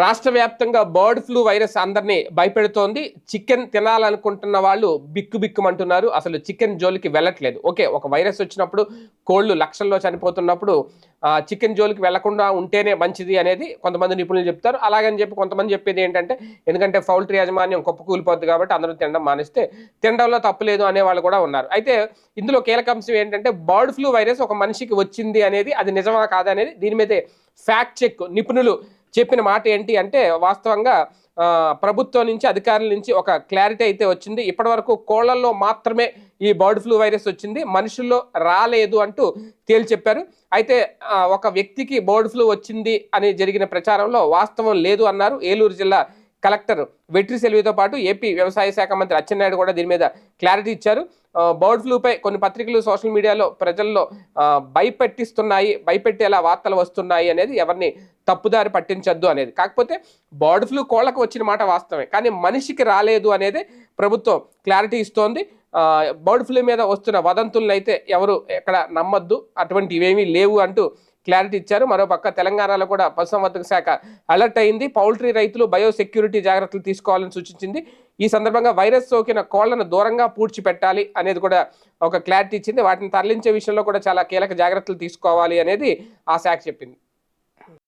రాష్ట్ర వ్యాప్తంగా bird flu virus అందరినీ భయపెడుతోంది. చికెన్ తినాలనుకుంటున్న వాళ్ళు బిక్కు బిక్కుమంటున్నారు. అసలు చికెన్ జోలికి వెళ్ళట్లేదు. ఓకే ఒక వైరస్ వచ్చినప్పుడు కోళ్ళు లక్షల్లో చనిపోతున్నప్పుడు చికెన్ జోలికి వెళ్ళకుండా ఉంటేనే మంచిది అనేది కొంతమంది నిపుణులు చెప్తారు. అలాగని చెప్పి కొంతమంది చెప్పేది ఏంటంటే ఎందుకంటే పౌల్ట్రీ యాజమాన్యం కుప్ప కూలిపోద్ది కాబట్టి అందరూ తినడం మానేస్తే తినడంలో తప్పులేదు అనే వాళ్ళు కూడా ఉన్నారు. అయితే ఇందులో కీలక అంశం ఏంటంటే బర్డ్ ఫ్లూ వైరస్ ఒక మనిషికి వచ్చింది అనేది అది నిజమా కాదనేది దీని మీదే ఫ్యాక్ట్ చెక్ నిపుణులు చెప్పిన మాట ఏంటి అంటే వాస్తవంగా ప్రభుత్వం నుంచి అధికారుల నుంచి ఒక క్లారిటీ అయితే వచ్చింది. ఇప్పటివరకు కోళ్ళలో మాత్రమే ఈ బర్డ్ ఫ్లూ వైరస్ వచ్చింది. మనుషుల్లో రాలేదు అంటూ తేల్చి చెప్పారు అయితే ఒక వ్యక్తికి బర్డ్ ఫ్లూ వచ్చింది అని జరిగిన ప్రచారంలో వాస్తవం లేదు అన్నారు. ఏలూరు జిల్లా కలెక్టర్ వెట్రి సెల్వితో పాటు ఏపీ వ్యవసాయ శాఖ మంత్రి అచ్చెన్నాయుడు కూడా దీని మీద క్లారిటీ ఇచ్చారు. బర్డ్ ఫ్లూపై కొన్ని పత్రికలు సోషల్ మీడియాలో ప్రజల్లో భయపెట్టిస్తున్నాయి భయపెట్టేలా వార్తలు వస్తున్నాయి అనేది ఎవరిని తప్పుదారి పట్టించొద్దు అనేది. కాకపోతే బర్డ్ ఫ్లూ కోళ్ళకు వచ్చిన మాట వాస్తవమే. కానీ మనిషికి రాలేదు అనేది ప్రభుత్వం క్లారిటీ ఇస్తోంది. బర్డ్ ఫ్లూ మీద వస్తున్న వదంతులను అయితే ఎవరు ఎక్కడ నమ్మొద్దు. అటువంటివి ఏమీ లేవు అంటూ క్లారిటీ ఇచ్చారు. మరోపక్క తెలంగాణలో కూడా పశుసంవర్ధక శాఖ అలర్ట్ అయింది. పౌల్ట్రీ రైతులు బయోసెక్యూరిటీ జాగ్రత్తలు తీసుకోవాలని సూచించింది. ఈ సందర్భంగా వైరస్ సోకిన కోళ్ళను దూరంగా పూడ్చిపెట్టాలి అనేది కూడా ఒక క్లారిటీ ఇచ్చింది. వాటిని తరలించే విషయంలో కూడా చాలా కీలక జాగ్రత్తలు తీసుకోవాలి అనేది ఆ శాఖ చెప్పింది.